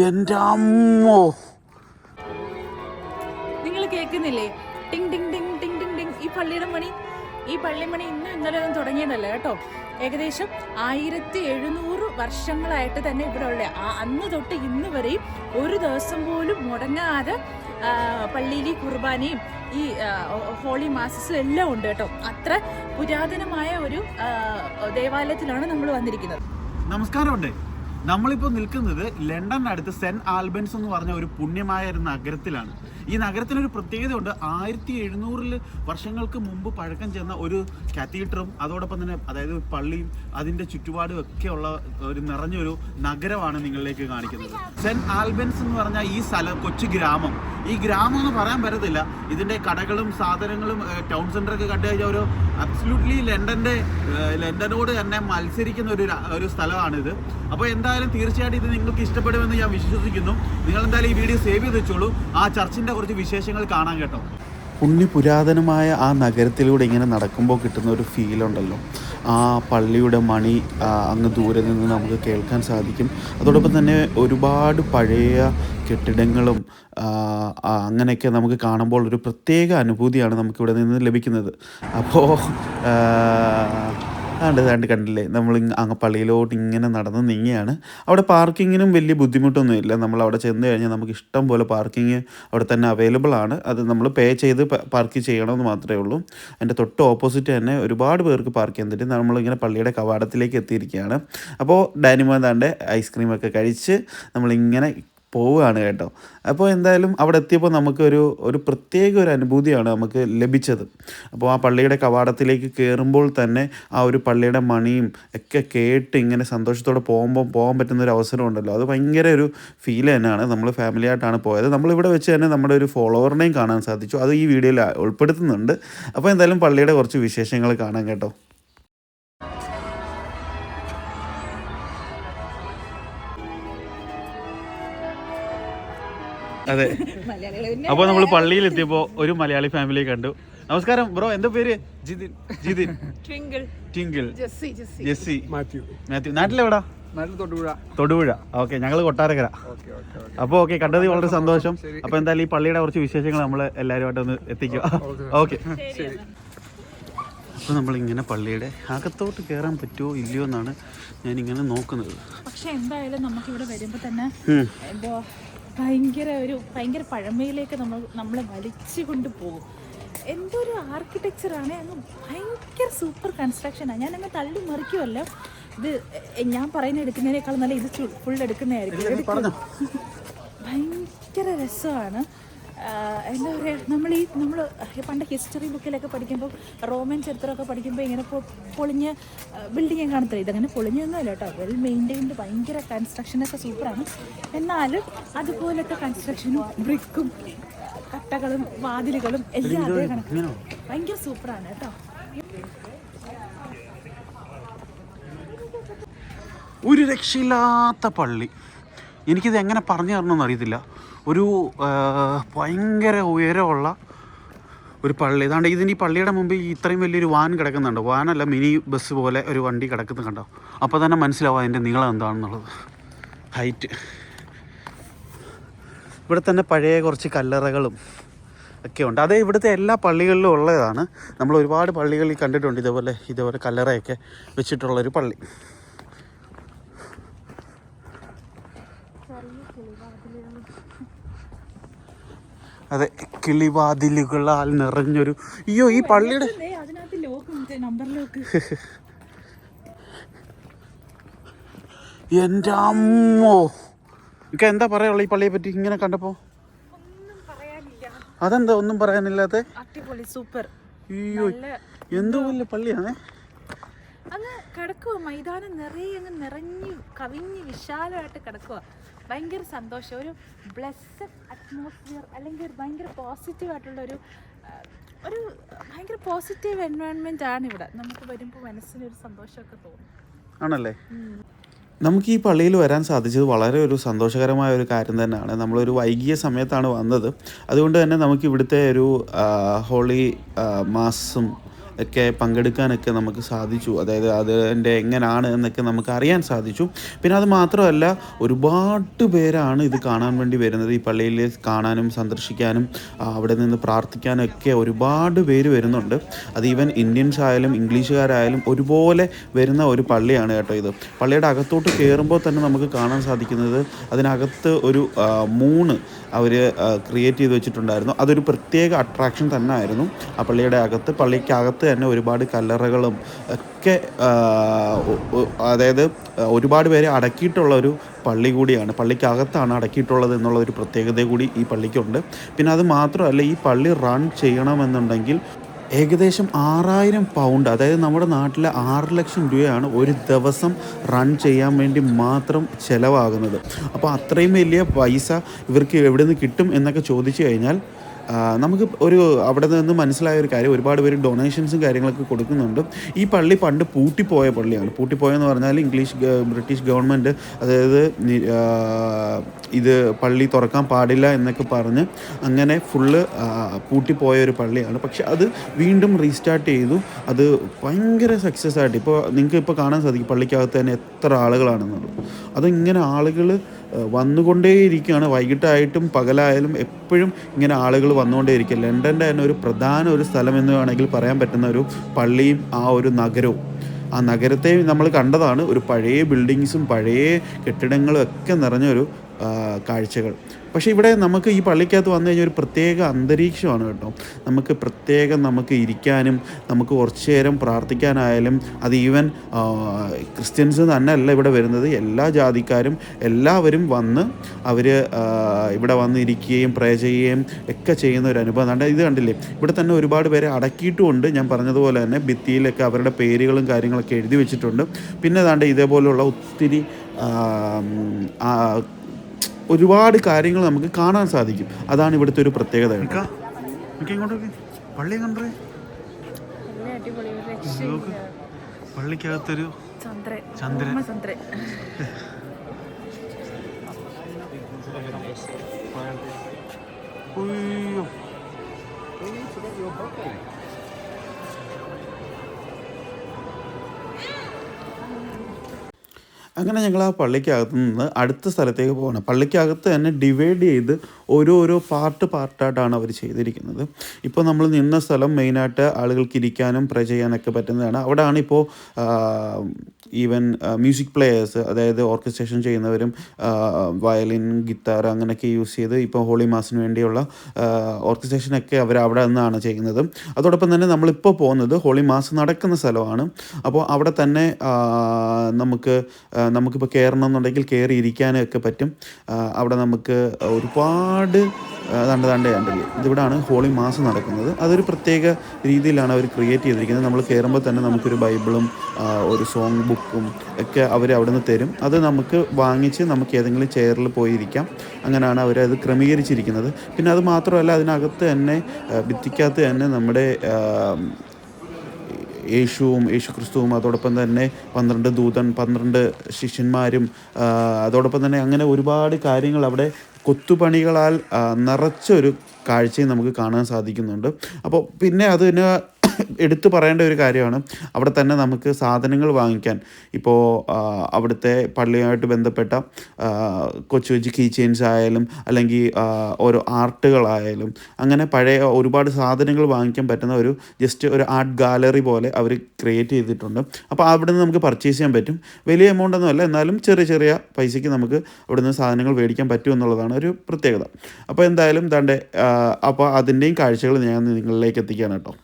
എന്റെ അമ്മോ. നിങ്ങൾ കേൾക്കുന്നില്ലേ? ടിങ് ടിങ് ടിങ് ടിങ് ടിങ് ടിങ്. ഈ പള്ളിയുടെ മണി ഈ പള്ളിമണി ഇന്ന് ഇന്നലെ ഒന്നും തുടങ്ങിയതല്ല കേട്ടോ. ഏകദേശം ആയിരത്തി എഴുന്നൂറ് വർഷങ്ങളായിട്ട് തന്നെ ഇവിടെ ഉള്ള. അന്ന് തൊട്ട് ഇന്ന് വരെയും ഒരു ദിവസം പോലും മുടങ്ങാതെ പള്ളിയിലെ പള്ളിയിൽ കുർബാനയും ഈ ഹോളി മാസസും എല്ലാം ഉണ്ട് കേട്ടോ. അത്ര പുരാതനമായ ഒരു ദേവാലയത്തിലാണ് നമ്മൾ വന്നിരിക്കുന്നത്. നമസ്കാരമുണ്ട്. നമ്മളിപ്പോൾ നിൽക്കുന്നത് ലണ്ടനടുത്ത് സെന്റ് ആൽബൻസ് എന്ന് പറഞ്ഞ ഒരു പുണ്യമായ ഒരു നഗരത്തിലാണ്. ഈ നഗരത്തിനൊരു പ്രത്യേകതയുണ്ട്. ആയിരത്തി എഴുന്നൂറിൽ വർഷങ്ങൾക്ക് മുമ്പ് പഴക്കം ചെന്ന ഒരു കത്തീഡ്രും അതോടൊപ്പം തന്നെ അതായത് പള്ളിയും അതിന്റെ ചുറ്റുപാടും ഒക്കെ ഉള്ള ഒരു നിറഞ്ഞൊരു നഗരമാണ് നിങ്ങളിലേക്ക് കാണിക്കുന്നത്. സെന്റ് ആൽബൻസ് എന്ന് പറഞ്ഞാൽ ഈ സ്ഥലം കൊച്ചു ഗ്രാമം. ഈ ഗ്രാമം എന്ന് പറയാൻ പറ്റത്തില്ല. ഇതിന്റെ കടകളും സാധനങ്ങളും ടൗൺ സെന്ററൊക്കെ കണ്ടു കഴിഞ്ഞാൽ ഒരു അബ്സല്യൂട്ട്ലി ലണ്ടന്റെ ലണ്ടനോട് തന്നെ മത്സരിക്കുന്ന ഒരു ഒരു സ്ഥലമാണിത്. അപ്പോൾ എന്തായാലും തീർച്ചയായിട്ടും ഇത് നിങ്ങൾക്ക് ഇഷ്ടപ്പെടുമെന്ന് ഞാൻ വിശ്വസിക്കുന്നു. നിങ്ങൾ എന്തായാലും ഈ വീഡിയോ സേവ് ചെയ്ത് വെച്ചോളൂ. ആ ചർച്ചിന്റെ കുറച്ച് വിശേഷങ്ങൾ കാണാൻ കേട്ടോ. ഉണ്ണി പുണ്യപുരാതനമായ ആ നഗരത്തിലൂടെ ഇങ്ങനെ നടക്കുമ്പോൾ കിട്ടുന്ന ഒരു ഫീലുണ്ടല്ലോ ആ പള്ളിയുടെ മണി അങ്ങ് ദൂരെ നിന്ന് നമുക്ക് കേൾക്കാൻ സാധിക്കും. അതോടൊപ്പം തന്നെ ഒരുപാട് പഴയ കെട്ടിടങ്ങളും അങ്ങനെയൊക്കെ നമുക്ക് കാണുമ്പോൾ ഒരു പ്രത്യേക അനുഭൂതിയാണ് നമുക്കിവിടെ നിന്ന് ലഭിക്കുന്നത്. അപ്പോൾ ആണ്ട് കണ്ട് കണ്ടില്ലേ? നമ്മൾ അങ്ങ് പള്ളിയിലോട്ട് ഇങ്ങനെ നടന്ന് നീങ്ങിയാണ്. അവിടെ പാർക്കിങ്ങിനും വലിയ ബുദ്ധിമുട്ടൊന്നുമില്ല. നമ്മൾ അവിടെ ചെന്ന് കഴിഞ്ഞാൽ നമുക്ക് ഇഷ്ടം പോലെ പാർക്കിങ് അവിടെ തന്നെ അവൈലബിൾ ആണ്. അത് നമ്മൾ പേ ചെയ്ത് പാർക്ക് ചെയ്യണമെന്ന് മാത്രമേ ഉള്ളൂ. അതിന്റെ തൊട്ട് ഓപ്പോസിറ്റ് തന്നെ ഒരുപാട് പേർക്ക് പാർക്ക് പറ്റും. നമ്മളിങ്ങനെ പള്ളിയുടെ കവാടത്തിലേക്ക് എത്തിയിരിക്കുകയാണ്. അപ്പോൾ ഡാനിമോ താണ്ട് ഐസ്ക്രീമൊക്കെ കഴിച്ച് നമ്മളിങ്ങനെ പോവുകയാണ് കേട്ടോ. അപ്പോൾ എന്തായാലും അവിടെ എത്തിയപ്പോൾ നമുക്കൊരു ഒരു പ്രത്യേക ഒരു അനുഭൂതിയാണ് നമുക്ക് ലഭിച്ചത്. അപ്പോൾ ആ പള്ളിയുടെ കവാടത്തിലേക്ക് കയറുമ്പോൾ തന്നെ ആ ഒരു പള്ളിയുടെ മണിയും ഒക്കെ കേട്ട് ഇങ്ങനെ സന്തോഷത്തോടെ പോകുമ്പോൾ പോകാൻ പറ്റുന്ന ഒരു അവസരം ഉണ്ടല്ലോ. അത് ഭയങ്കര ഒരു ഫീൽ തന്നെയാണ്. നമ്മൾ ഫാമിലി ആയിട്ടാണ് പോയത്. നമ്മളിവിടെ വെച്ച് തന്നെ നമ്മുടെ ഒരു ഫോളോവറിനെയും കാണാൻ സാധിച്ചു. അത് ഈ വീഡിയോയിൽ ഉൾപ്പെടുത്തുന്നുണ്ട്. അപ്പോൾ എന്തായാലും പള്ളിയുടെ കുറച്ച് വിശേഷങ്ങൾ കാണാം കേട്ടോ. അതെ. അപ്പൊ അപ്പോൾ നമ്മൾ പള്ളിയിൽ എത്തിയപ്പോൾ ഒരു മലയാളി ഫാമിലി കണ്ടു. നമസ്കാരം ബ്രോ എന്താ പേര്? ജിതിൻ ജിതിൻ. ട്വിങ്കിൾ. ജെസ്സി മാത്യു. മാത്യു. നാട്ടിലെവിടാ? നാട്ടിൽ തൊടുപുഴ. ഓക്കെ ഞങ്ങൾ കൊട്ടാരക്കര. അപ്പൊ ഓക്കെ കണ്ടത് അപ്പോൾ ഓക്കെ കണ്ടതിൽ വളരെ സന്തോഷം. അപ്പോൾ എന്തായാലും ഈ പള്ളിയുടെ കുറച്ച് വിശേഷങ്ങൾ നമ്മൾ എല്ലാവരുമായിട്ടൊന്ന് എത്തിക്കുക ഓക്കെ അപ്പൊ അപ്പോൾ നമ്മളിങ്ങനെ പള്ളിയുടെ അകത്തോട്ട് കേറാൻ പറ്റുമോ ഇല്ലയോ എന്നാണ് ഞാൻ ഇങ്ങനെ നോക്കുന്നത്. പക്ഷെ എന്തായാലും നമുക്ക് ഇവിടെ വരുമ്പോൾ തന്നെ എന്തോ ഭയങ്കര ഒരു ഭയങ്കര പഴമയിലേക്ക് നമ്മൾ നമ്മളെ വലിച്ചു കൊണ്ടുപോകും എന്തോ ഒരു ആർക്കിടെക്ചറാണ് അങ്ങ് ഭയങ്കര സൂപ്പർ കൺസ്ട്രക്ഷനാണ് ഞാൻ അങ്ങ് തള്ളി മറിക്കുമല്ല ഇത് ഞാൻ പറയുന്ന എടുക്കുന്നതിനേക്കാൾ നല്ല ഇത് ഫുൾ എടുക്കുന്നതായിരിക്കും. എടുക്കും. ഭയങ്കര രസമാണ്. എന്താ പറയുക നമ്മൾ ഈ നമ്മൾ പണ്ട് ഹിസ്റ്ററി ബുക്കിലൊക്കെ പഠിക്കുമ്പോൾ റോമൻ ചരിത്രമൊക്കെ പഠിക്കുമ്പോൾ ഇങ്ങനെ പൊളിഞ്ഞ് ബിൽഡിങ് കാണത്തില്ല ഇതങ്ങനെ പൊളിഞ്ഞൊന്നുമല്ല കേട്ടോ വെൽ മെയിന്റൈൻഡ് ഭയങ്കര കൺസ്ട്രക്ഷനൊക്കെ സൂപ്പറാണ് എന്നാലും അതുപോലത്തെ കൺസ്ട്രക്ഷനും ബ്രിക്കും കട്ടകളും വാതിലുകളും എല്ലാം അതേ കണക്ക്. ഭയങ്കര സൂപ്പറാണ് കേട്ടോ ഒരു രക്ഷയില്ലാത്ത പള്ളി. എനിക്കിത് എങ്ങനെ പറഞ്ഞു തരണമെന്ന് അറിയത്തില്ല. ഒരു ഭയങ്കര ഉയരമുള്ള ഒരു പള്ളി. ഇതാണ്ട് ഇതിന് ഈ പള്ളിയുടെ മുമ്പ് ഈ ഇത്രയും വലിയൊരു വാൻ കിടക്കുന്നുണ്ട്. വാനല്ല മിനി ബസ് പോലെ ഒരു വണ്ടി കിടക്കുന്നത് കണ്ടോ? അപ്പോൾ തന്നെ മനസ്സിലാവും അതിന്റെ നീളം എന്താണെന്നുള്ളത്. ഹൈറ്റ് ഇവിടെ തന്നെ പഴയ കുറച്ച് കല്ലറകളും ഒക്കെ ഉണ്ട്. അതേ ഇവിടുത്തെ എല്ലാ പള്ളികളിലും ഉള്ളതാണ്. നമ്മൾ ഒരുപാട് പള്ളികളിൽ കണ്ടിട്ടുണ്ട് ഇതേപോലെ ഇതേപോലെ കല്ലറയൊക്കെ വെച്ചിട്ടുള്ളൊരു പള്ളി. അതെ കിളിവാതിലുകളാൽ നിറഞ്ഞൊരു അയ്യോ ഈ പള്ളിയുടെ എന്റെ എന്റെ അമ്മോ. എനിക്ക് എന്താ പറയാനുള്ള ഈ പള്ളിയെ പറ്റി? ഇങ്ങനെ കണ്ടപ്പോ അതെന്താ? ഒന്നും പറയാനില്ലാത്ത? അടിപൊളി സൂപ്പർ അയ്യോ എന്തോ വലിയ പള്ളിയാണേ? അങ്ങ് കിടക്കുക മൈതാനം നിറയെ അങ്ങ് നിറഞ്ഞു കവിഞ്ഞ് വിശാലമായിട്ട് കിടക്കുക ഭയങ്കര സന്തോഷം ഒരു ബ്ലെസ്സഡ് അറ്റ്മോസ്ഫിയർ അല്ലെങ്കിൽ ഒരു ഭയങ്കര പോസിറ്റീവ് ആയിട്ടുള്ള ഒരു ഒരു ഭയങ്കര പോസിറ്റീവ് എൻവയോൺമെന്റ് ആണ് ഇവിടെ. നമുക്ക് വരുമ്പോൾ മനസ്സിനൊരു സന്തോഷമൊക്കെ തോന്നും. ആണല്ലേ? നമുക്ക് ഈ പള്ളിയിൽ വരാൻ സാധിച്ചത് വളരെ ഒരു സന്തോഷകരമായ ഒരു കാര്യം തന്നെയാണ്. നമ്മളൊരു വൈകിയ സമയത്താണ് വന്നത്. അതുകൊണ്ട് തന്നെ നമുക്ക് ഇവിടുത്തെ ഒരു ഹോളി മാസും ഒക്കെ പങ്കെടുക്കാനൊക്കെ നമുക്ക് സാധിച്ചു. അതായത് അതിന്റെ എങ്ങനെയാണ് എന്നൊക്കെ നമുക്ക് അറിയാൻ സാധിച്ചു. പിന്നെ അത് മാത്രമല്ല ഒരുപാട് പേരാണ് ഇത് കാണാൻ വേണ്ടി വരുന്നത്. ഈ പള്ളിയിൽ കാണാനും സന്ദർശിക്കാനും അവിടെ നിന്ന് പ്രാർത്ഥിക്കാനും ഒക്കെ ഒരുപാട് പേര് വരുന്നുണ്ട്. അത് ഈവൻ ഇന്ത്യൻസ് ആയാലും ഇംഗ്ലീഷുകാരായാലും ഒരുപോലെ വരുന്ന ഒരു പള്ളിയാണ് കേട്ടോ ഇത്. പള്ളിയുടെ അകത്തോട്ട് കയറുമ്പോൾ തന്നെ നമുക്ക് കാണാൻ സാധിക്കുന്നത് അതിനകത്ത് ഒരു മൂന്ന് അവർ ക്രിയേറ്റ് ചെയ്ത് വെച്ചിട്ടുണ്ടായിരുന്നു. അതൊരു പ്രത്യേക അട്രാക്ഷൻ തന്നെ ആയിരുന്നു ആ പള്ളിയുടെ അകത്ത്. പള്ളിക്കകത്ത് തന്നെ ഒരുപാട് കല്ലറകളും ഒക്കെ അതായത് ഒരുപാട് പേരെ അടക്കിയിട്ടുള്ള ഒരു പള്ളി കൂടിയാണ്. പള്ളിക്കകത്താണ് അടക്കിയിട്ടുള്ളത് എന്നുള്ള ഒരു പ്രത്യേകത കൂടി ഈ പള്ളിക്കുണ്ട്. പിന്നെ അത് മാത്രമല്ല ഈ പള്ളി റൺ ചെയ്യണമെന്നുണ്ടെങ്കിൽ ഏകദേശം ആറായിരം പൗണ്ട് അതായത് നമ്മുടെ നാട്ടിലെ ആറ് ലക്ഷം രൂപയാണ് ഒരു ദിവസം റൺ ചെയ്യാൻ വേണ്ടി മാത്രം ചിലവാകുന്നത്. അപ്പോൾ അത്രയും വലിയ പൈസ ഇവർക്ക് എവിടെ നിന്ന് കിട്ടും എന്നൊക്കെ ചോദിച്ചു കഴിഞ്ഞാൽ നമുക്ക് ഒരു അവിടെ നിന്ന് മനസ്സിലായ ഒരു കാര്യം. ഒരുപാട് പേര് ഡൊണേഷൻസും കാര്യങ്ങളൊക്കെ കൊടുക്കുന്നുണ്ട്. ഈ പള്ളി പണ്ട് പൂട്ടിപ്പോയ പള്ളിയാണ്. പൂട്ടിപ്പോയെന്ന് പറഞ്ഞാൽ ഇംഗ്ലീഷ് ബ്രിട്ടീഷ് ഗവൺമെന്റ് അതായത് ഇത് പള്ളി തുറക്കാൻ പാടില്ല എന്നൊക്കെ പറഞ്ഞ് അങ്ങനെ ഫുള്ള് പൂട്ടിപ്പോയ ഒരു പള്ളിയാണ്. പക്ഷെ അത് വീണ്ടും റീസ്റ്റാർട്ട് ചെയ്തു. അത് ഭയങ്കര സക്സസ് ആയിട്ട്. ഇപ്പോൾ നിങ്ങൾക്ക് ഇപ്പോൾ കാണാൻ സാധിക്കും പള്ളിക്കകത്ത് തന്നെ എത്ര ആളുകളാണെന്നുള്ളത്. അതിങ്ങനെ ആളുകൾ വന്നുകൊണ്ടേയിരിക്കുകയാണ്. വൈകിട്ടായിട്ടും പകലായാലും എപ്പോഴും ഇങ്ങനെ ആളുകൾ വന്നുകൊണ്ടേയിരിക്കുക ലണ്ടന്റെ തന്നെ ഒരു പ്രധാന ഒരു സ്ഥലം എന്ന് വേണമെങ്കിൽ പറയാൻ പറ്റുന്ന ഒരു പള്ളിയും ആ ഒരു നഗരവും. ആ നഗരത്തെ നമ്മൾ കണ്ടതാണ്. ഒരു പഴയ ബിൽഡിങ്സും പഴയ കെട്ടിടങ്ങളും ഒക്കെ നിറഞ്ഞൊരു കാഴ്ചകൾ. പക്ഷേ ഇവിടെ നമുക്ക് ഈ പള്ളിക്കകത്ത് വന്നു കഴിഞ്ഞാൽ ഒരു പ്രത്യേക അന്തരീക്ഷമാണ് കേട്ടോ. നമുക്ക് പ്രത്യേകം നമുക്ക് ഇരിക്കാനും നമുക്ക് കുറച്ച് നേരം പ്രാർത്ഥിക്കാനായാലും അത് ഈവൻ ക്രിസ്ത്യൻസ് തന്നെ അല്ല ഇവിടെ വരുന്നത്. എല്ലാ ജാതിക്കാരും എല്ലാവരും വന്ന് അവർ ഇവിടെ വന്ന് ഇരിക്കുകയും പ്രേ ചെയ്യുകയും ഒക്കെ ചെയ്യുന്ന ഒരു അനുഭവം. അതുകൊണ്ട് ഇത് കണ്ടില്ലേ? ഇവിടെ തന്നെ ഒരുപാട് പേരെ അടക്കിയിട്ടുമുണ്ട്. ഞാൻ പറഞ്ഞതുപോലെ തന്നെ ഭിത്തിയിലൊക്കെ അവരുടെ പേരുകളും കാര്യങ്ങളൊക്കെ എഴുതി വെച്ചിട്ടുണ്ട്. പിന്നെ ഏതാണ്ട് ഇതേപോലുള്ള ഒത്തിരി ഒരുപാട് കാര്യങ്ങൾ നമുക്ക് കാണാൻ സാധിക്കും. അതാണ് ഇവിടുത്തെ ഒരു പ്രത്യേകത പള്ളി കണ്ടേ? അടിപൊളി പള്ളിക്കകത്തൊരു ചന്ദ്രൻ. ചന്ദ്രൻ. ചന്ദ്രൻ. ഉയ്യോ. അങ്ങനെ ഞങ്ങൾ ആ പള്ളിക്കകത്ത് നിന്ന് അടുത്ത സ്ഥലത്തേക്ക് പോകണം പള്ളിക്കകത്ത് തന്നെ ഡിവൈഡ് ചെയ്ത് ഓരോരോ പാർട്ട് പാർട്ടായിട്ടാണ് അവർ ചെയ്തിരിക്കുന്നത്. ഇപ്പോൾ നമ്മൾ നിന്ന സ്ഥലം മെയിനായിട്ട് ആളുകൾക്ക് ഇരിക്കാനും പ്രേ ചെയ്യാനൊക്കെ പറ്റുന്നതാണ്. അവിടെയാണ് ഇപ്പോൾ ഈവൻ മ്യൂസിക് പ്ലെയേഴ്സ് അതായത് ഓർക്കസ്ട്രേഷൻ ചെയ്യുന്നവരും വയലിൻ ഗിത്താർ അങ്ങനെയൊക്കെ യൂസ് ചെയ്ത് ഇപ്പോൾ ഹോളി മാസിന് വേണ്ടിയുള്ള ഓർക്കസ്ട്രേഷനൊക്കെ അവർ അവിടെ നിന്നാണ് ചെയ്യുന്നത്. അതോടൊപ്പം തന്നെ നമ്മളിപ്പോൾ പോകുന്നത് ഹോളി മാസ് നടക്കുന്ന സ്ഥലമാണ്. അപ്പോൾ അവിടെ തന്നെ നമുക്ക് നമുക്കിപ്പോൾ കയറണം എന്നുണ്ടെങ്കിൽ കയറി ഇരിക്കാനൊക്കെ പറ്റും അവിടെ നമുക്ക് ഒരുപാട് ദാണ്ട് ദാണ്ട് കണ്ടില്ലേ ഇതിവിടാണ് ഹോളി മാസ് നടക്കുന്നത്. അതൊരു പ്രത്യേക രീതിയിലാണ് അവർ ക്രിയേറ്റ് ചെയ്തിരിക്കുന്നത്. നമ്മൾ കയറുമ്പോൾ തന്നെ നമുക്കൊരു ബൈബിളും ഒരു സോങ് ബുക്കും ഒക്കെ അവർ അവിടെ നിന്ന് തരും. അത് നമുക്ക് വാങ്ങിച്ച് നമുക്ക് ഏതെങ്കിലും ചെയറിൽ പോയിരിക്കാം. അങ്ങനെയാണ് അവരത് ക്രമീകരിച്ചിരിക്കുന്നത്. പിന്നെ അത് മാത്രമല്ല അതിനകത്ത് തന്നെ ഭിത്തിക്കകത്ത് തന്നെ നമ്മുടെ യേശുവും യേശു ക്രിസ്തുവും അതോടൊപ്പം തന്നെ പന്ത്രണ്ട് ദൂതൻ പന്ത്രണ്ട് ശിഷ്യന്മാരും അതോടൊപ്പം തന്നെ അങ്ങനെ ഒരുപാട് കാര്യങ്ങൾ അവിടെ കൊത്തുപണികളാൽ നിറച്ചൊരു കാഴ്ചയും നമുക്ക് കാണാൻ സാധിക്കുന്നുണ്ട്. അപ്പോൾ പിന്നെ അതിന് എടുത്തു പറയേണ്ട ഒരു കാര്യമാണ്. അവിടെ തന്നെ നമുക്ക് സാധനങ്ങൾ വാങ്ങിക്കാൻ. ഇപ്പോൾ അവിടുത്തെ പള്ളിയുമായിട്ട് ബന്ധപ്പെട്ട കൊച്ചു കൊച്ചു കീ ചെയിൻസ് ആയാലും അല്ലെങ്കിൽ ഓരോ ആർട്ടുകളായാലും അങ്ങനെ പഴയ ഒരുപാട് സാധനങ്ങൾ വാങ്ങിക്കാൻ പറ്റുന്ന ഒരു ജസ്റ്റ് ഒരു ആർട്ട് ഗാലറി പോലെ അവർ ക്രിയേറ്റ് ചെയ്തിട്ടുണ്ട്. അപ്പോൾ അവിടുന്ന് നമുക്ക് പർച്ചേസ് ചെയ്യാൻ പറ്റും. വലിയ എമൗണ്ട് ഒന്നും അല്ല എന്നാലും ചെറിയ ചെറിയ പൈസയ്ക്ക് നമുക്ക് അവിടുന്ന് സാധനങ്ങൾ മേടിക്കാൻ പറ്റും എന്നുള്ളതാണ് ഒരു പ്രത്യേകത. അപ്പോൾ എന്തായാലും തന്റെ അപ്പോൾ അതിന്റെയും കാഴ്ചകൾ ഞാൻ നിങ്ങളിലേക്ക് എത്തിക്കുകയാണ് കേട്ടോ.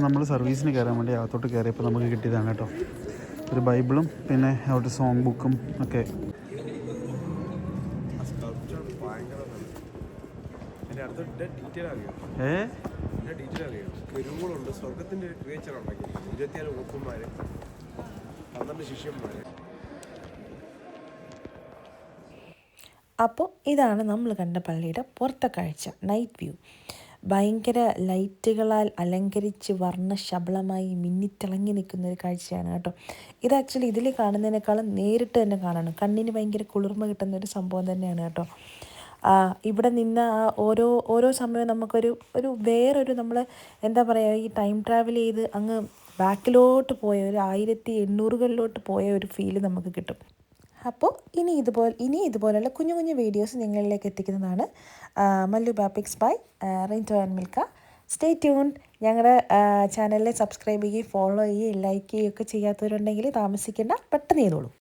ഇപ്പോൾ നമ്മൾ സർവീസിന് കയറാൻ വേണ്ടി അകത്തോട്ട് കയറിയപ്പോൾ നമുക്ക് കിട്ടിയതാണ് കേട്ടോ. ഒരു ബൈബിളും പിന്നെ അവിടുത്തെ സോങ് ബുക്കും ഒക്കെ. ഏ? സ്വർഗത്തിന്റെ ഒരു ക്രിയേച്ചർ ഉണ്ടാക്കിയിരിക്കുന്നത് ഇരുപത്തിയാൽ ഓപ്പന്മാര് പന്ത്രണ്ട് ശിഷ്യന്മാര്. അപ്പോൾ ഇതാണ് നമ്മൾ കണ്ട പള്ളിയുടെ പുറത്തെ കാഴ്ച നൈറ്റ് വ്യൂ ഭയങ്കര ലൈറ്റുകളാൽ അലങ്കരിച്ച് വർണശബളമായി മിന്നിത്തിളങ്ങി നിൽക്കുന്ന ഒരു കാഴ്ചയാണ് കേട്ടോ. ഇത് ആക്ച്വലി ഇതിൽ കാണുന്നതിനേക്കാളും നേരിട്ട് തന്നെ കാണണം. കണ്ണിന് ഭയങ്കര കുളിർമ കിട്ടുന്ന ഒരു സംഭവം തന്നെയാണ് കേട്ടോ. ഇവിടെ നിന്ന് ആ ഓരോ ഓരോ സമയവും നമുക്കൊരു ഒരു വേറൊരു നമ്മൾ എന്താ പറയുക ഈ ടൈം ട്രാവൽ ചെയ്ത് അങ്ങ് ബാക്കിലോട്ട് പോയ ഒരു ആയിരത്തി എണ്ണൂറുകളിലോട്ട് പോയ ഒരു ഫീൽ നമുക്ക് കിട്ടും. അപ്പോൾ ഇനി ഇതുപോലെ ഇനി ഇതുപോലുള്ള കുഞ്ഞു കുഞ്ഞു വീഡിയോസ് നിങ്ങളിലേക്ക് എത്തിക്കുന്നതാണ്. Mallu ബാപ്പിക്സ് by Rinto and Milka. Stay tune ഞങ്ങളുടെ ചാനലിൽ സബ്സ്ക്രൈബ് ചെയ്യുകയും ഫോളോ ചെയ്യുകയും ലൈക്ക് ചെയ്യുകയൊക്കെ ചെയ്യാത്തവരുണ്ടെങ്കിൽ താമസിക്കേണ്ട പെട്ടെന്ന് ചെയ്തോളൂ.